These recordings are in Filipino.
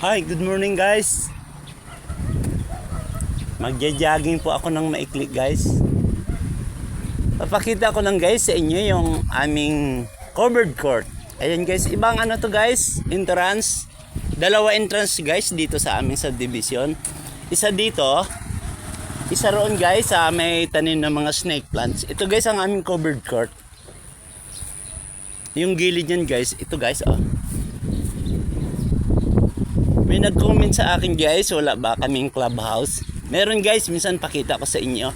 Hi, good morning guys. Magja-jogging po ako ng maikli guys. Papakita ko lang guys sa inyo yung aming covered court. Ayan guys, ibang ano to guys, entrance. Dalawa entrance guys dito sa aming subdivision. Isa dito, isa roon guys sa may tanim ng mga snake plants. Ito guys ang aming covered court. Yung gilid yan guys, ito guys oh. May nag-comment sa akin guys, wala ba kaming clubhouse? Meron guys, minsan pakita ko sa inyo.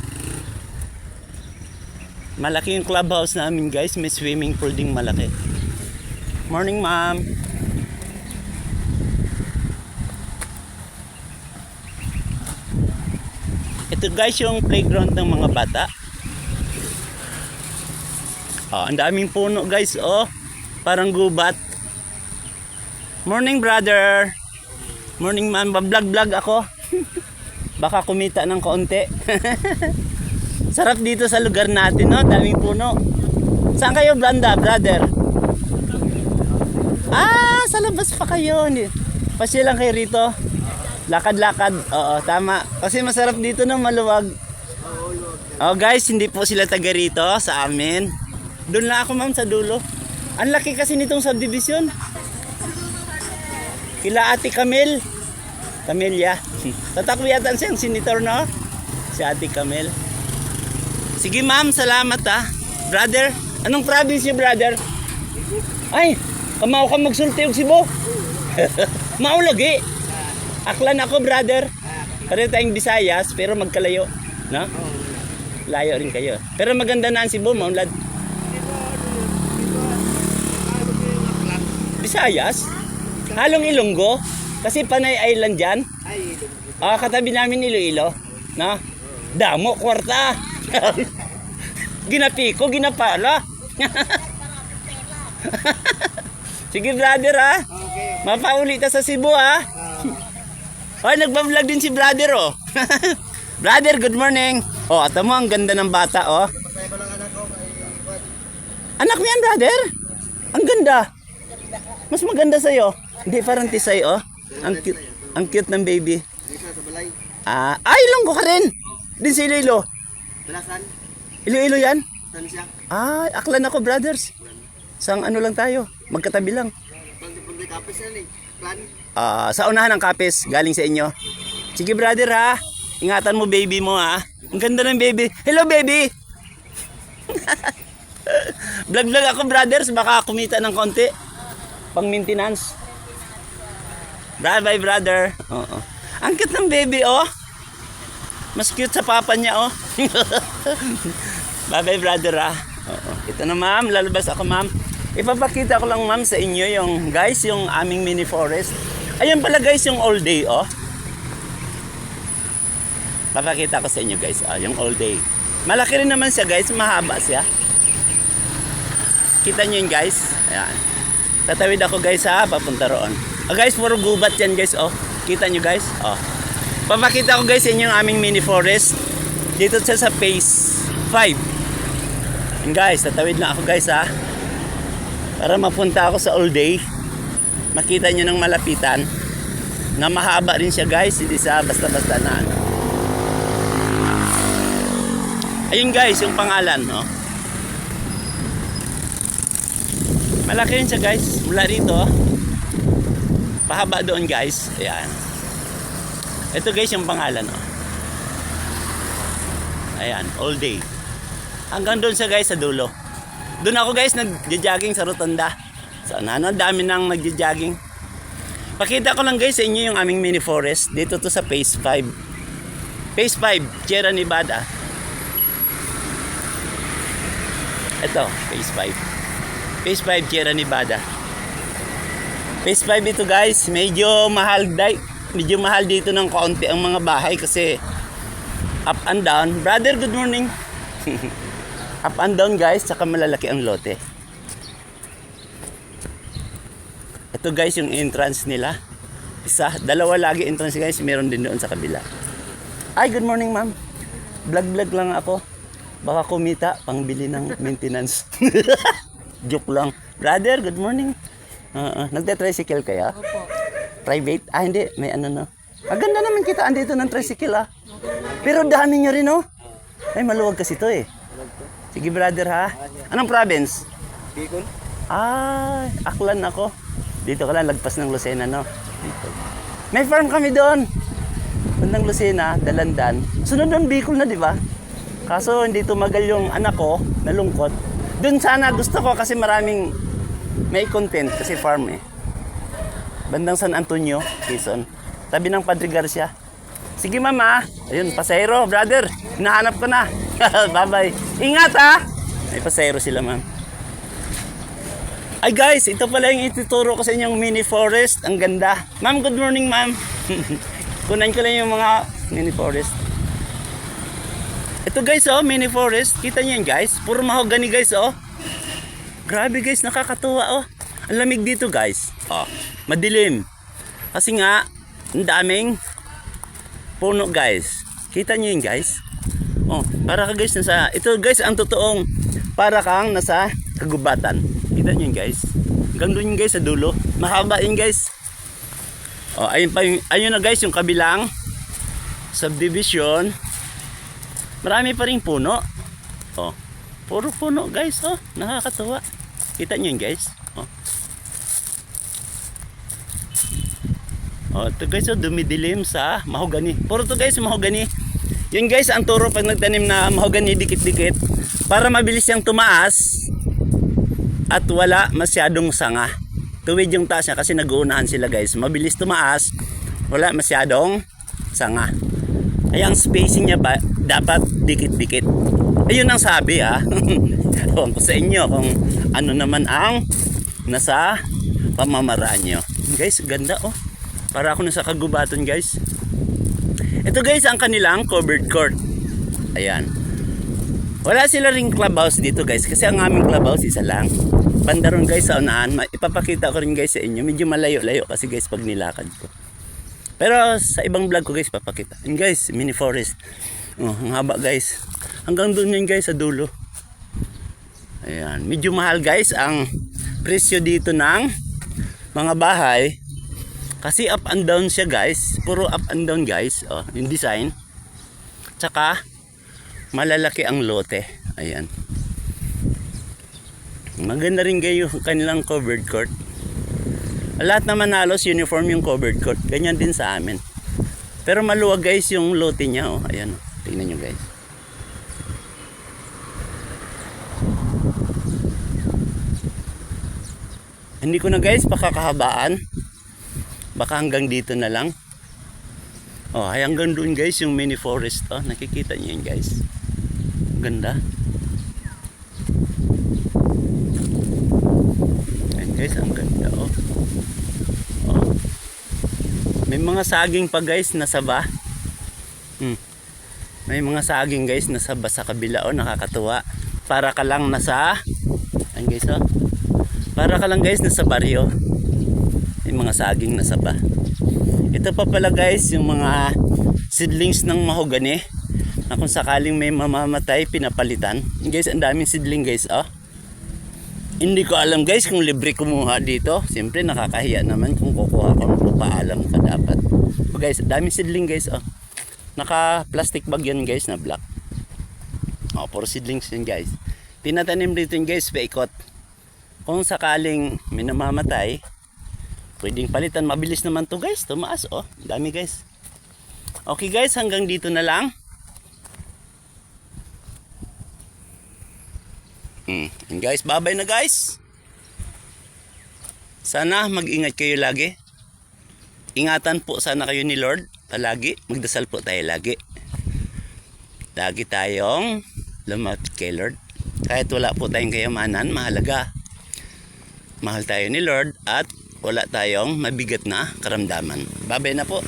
Malaki yung clubhouse namin guys, may swimming pool ding malaki. Morning ma'am. Ito guys yung playground ng mga bata. Oh, ang daming puno guys, oh. Parang gubat. Morning brother. Morning man, vlog-vlog ako. Baka kumita ng kaunti. Sarap dito sa lugar natin, no? Daming puno. Saan kayo, Blanda, brother? Ah, sa labas pa kayo. Hindi- Pasyalan kayo rito. Lakad-lakad. Oo, tama. Kasi masarap dito no, maluwag. Oh, guys, hindi po sila taga rito sa amin. Doon lang ako, ma'am, sa dulo. Ang laki kasi nitong subdivision. Kila Ate Camille. Camelia. Tatakbo yata siyang senator, no? Si Ate Camille. Sige, ma'am. Salamat, ha. Brother, anong province niyo, brother? Ay, kamaw ka magsulti og Cebu. Maulagi. Aklan ako, brother. Pareho tayong Visayas, pero magkalayo. No? Layo rin kayo. Pero maganda na ang Cebu, maunlad. Visayas? Halong Ilonggo? Kasi Panay Island dyan? Ah, katabi namin Iloilo. No? Damo, kwarta. Ginapiko, ginapala. Sige brother ha. Mapauli ta sa Cebu ha. Ay, nagbablog din si brother oh. brother, good morning. Oh, ato mo ang ganda ng bata oh. Anak mo yan, brother? Ang ganda. Mas maganda sa'yo. Hindi, parang tisay oh. Ang cute, ang cute ng baby. Ah, ay, longgo ka rin. Din si Iloilo. Belasan, Iloilo yan? saan siya? Ah, aklan ako, brothers. Sang ano lang tayo, magkatabi lang. Eh. Ah, sa unahan ng kapis, galing sa inyo. Sige, brother ha. Ingatan mo baby mo ha. Ang ganda ng baby. Hello, baby. Vlog-vlog ako, brothers. Baka kumita ng konti. Pang maintenance. Bye-bye, brother. Oo. Ang cute ng baby, oh. Mas cute sa papa niya, oh. Bye-bye, brother, ah. Oo. Ito na, ma'am. Lalabas ako, ma'am. Ipapakita ko lang, ma'am, sa inyo yung, guys, yung aming mini forest. Ayan pala, guys, yung all day, oh. Papakita ko sa inyo, guys, ah, yung all day. Malaki rin naman siya, guys. Mahaba siya. Kita nyo yun, guys. Ayan. Tatawid ako, guys, ha. Papunta roon. Oh, guys, puro gubat yan, guys, oh. Kita nyo, guys? Oh. Papakita ko, guys, inyo yung aming mini forest. Dito siya sa phase 5. And guys, tatawid na ako, guys, ha. Para mapunta ako sa all day. Makita nyo ng malapitan. Na mahaba rin siya, guys. Hindi sa basta-basta na, ano. Ayun, guys, yung pangalan, no. Malaki rin siya guys. Mula rito. Pahaba doon guys. Ayan. Ito guys yung pangalan. Oh. Ayan. All day. Hanggang doon siya guys sa dulo. Doon ako guys nag-jogging sa Rotonda. So ano, ang dami nang nag-jogging. Pakita ko lang guys sa inyo yung aming mini forest. Dito to sa phase 5. Phase 5, Sierra Nevada. Ito, phase 5. Phase 5 Sierra Nevada. Phase 5 ito guys, medyo mahal dai, medyo mahal dito ng kaunti ang mga bahay kasi up and down. Brother, good morning. up and down guys, saka malalaki ang lote. Ito guys yung entrance nila. Isa, dalawa lagi entrance guys, meron din doon sa kabila. Ay, good morning ma'am. Vlog-vlog lang ako. Baka kumita, pangbili ng maintenance. Joke lang. Brother, good morning. Uh, nagte-tricycle kaya? Opo. Private? Ah, hindi. May ano no. Maganda naman kita andito ng tricycle ah. Pero dami nyo rin oh. Ay, maluwag kasi to eh. Sige brother ha. Anong province? Bicol. Ah, aklan ako. Dito ka lang, lagpas ng Lucena, no? Dito. May farm kami doon. Bandang Lucena, Dalandan. Sunod doon, Bicol na, di ba? Kaso hindi tumagal yung anak ko, nalungkot. Doon sana gusto ko kasi maraming may content kasi farm eh. Bandang San Antonio, Quezon. Tabi ng Padre Garcia. Sige mama. Ayun, pasayro, brother. Hinahanap ko na. Bye-bye. Ingat ha. May pasayro sila ma'am. Ay guys, ito pala yung ituturo ko sa inyong mini forest. Ang ganda. Ma'am, good morning ma'am. Kunan ko lang yung mga mini forest. Ito guys oh, mini forest. Kita niyo yan guys. Puro mahogany guys oh. Grabe guys, nakakatuwa oh. Ang lamig dito guys. Oh, madilim. Kasi nga, ang daming puno guys. Kita niyo yun guys. Oh, para ka guys nasa, ito guys ang totoong para kang nasa kagubatan. Kita niyo yun guys. Doon yun guys sa dulo. Mahaba yun guys. Oh, ayun pa yung, ayun na guys yung kabilang subdivision. Marami pa rin puno. Oh, puro puno guys. Oh, nakakatuwa. Kita niyo yun guys. Oh. Oh, ito guys, oh, dumidilim sa mahogani. Puro to guys, mahogani. Yun guys, ang turo pag nagtanim na mahogani dikit-dikit para mabilis siyang tumaas at wala masyadong sanga. Tuwid yung taas niya kasi nag-uunahan sila guys. Mabilis tumaas, wala masyadong sanga. Kaya ang spacing niya ba, dapat dikit-dikit. Ayun ang sabi ah. Ewan ko sa inyo kung ano naman ang nasa pamamaraan nyo. Guys, ganda oh. Para ako nasa kagubatan guys. Ito guys ang kanilang covered court. Ayan. Wala sila ring clubhouse dito guys kasi ang aming clubhouse isa lang. Bandaron guys sa unahan. Ma- Ipapakita ko rin guys sa inyo. Medyo malayo-layo kasi guys pag nilakad ko. Pero sa ibang vlog ko guys papakita. And guys, mini forest. Oh, ang haba guys. Hanggang doon yun guys sa dulo. Ayan. Medyo mahal guys ang presyo dito ng mga bahay. Kasi up and down siya guys. Puro up and down guys. Oh, yung design. Tsaka malalaki ang lote. Ayan. Maganda rin kayo kanilang covered court. Lahat naman halos uniform yung covered court. Ganyan din sa amin. Pero maluwag guys yung lote niya. Oh. Ayan. oh. Tingnan nyo guys. Hindi ko na guys pakakahabaan. Baka hanggang dito na lang. Oh, ay hanggang doon guys yung mini forest oh. Nakikita niyo yun guys. Ganda. Ayan guys, ang ganda oh. oh. May mga saging pa guys na saba. Hmm. May mga saging guys na saba sa kabila oh, nakakatuwa. Para ka lang nasa Ayan guys oh. Para ka lang guys nasa baryo. May mga saging na saba. Ito pa pala guys yung mga seedlings ng mahogani na kung sakaling may mamamatay pinapalitan. Guys, ang daming seedling guys, oh. Hindi ko alam guys kung libre kumuha dito. Siyempre nakakahiya naman kung kukuha ka magpapaalam ka dapat. So guys, daming seedling guys, oh. Naka plastic bag yan guys na black. Oh, puro seedlings yun guys. Tinatanim dito yun guys, paikot. Kung sakaling may namamatay, pwedeng palitan. Mabilis naman to guys, tumaas oh. Ang Dami guys. Okay guys, hanggang dito na lang. Hmm. And guys, bye-bye na guys. Sana mag-ingat kayo lagi. Ingatan po sana kayo ni Lord palagi. Magdasal po tayo lagi. Lagi tayong lumapit kay Lord. Kahit wala po tayong kayamanan, mahalaga. Mahal tayo ni Lord at wala tayong mabigat na karamdaman. Bye-bye na po.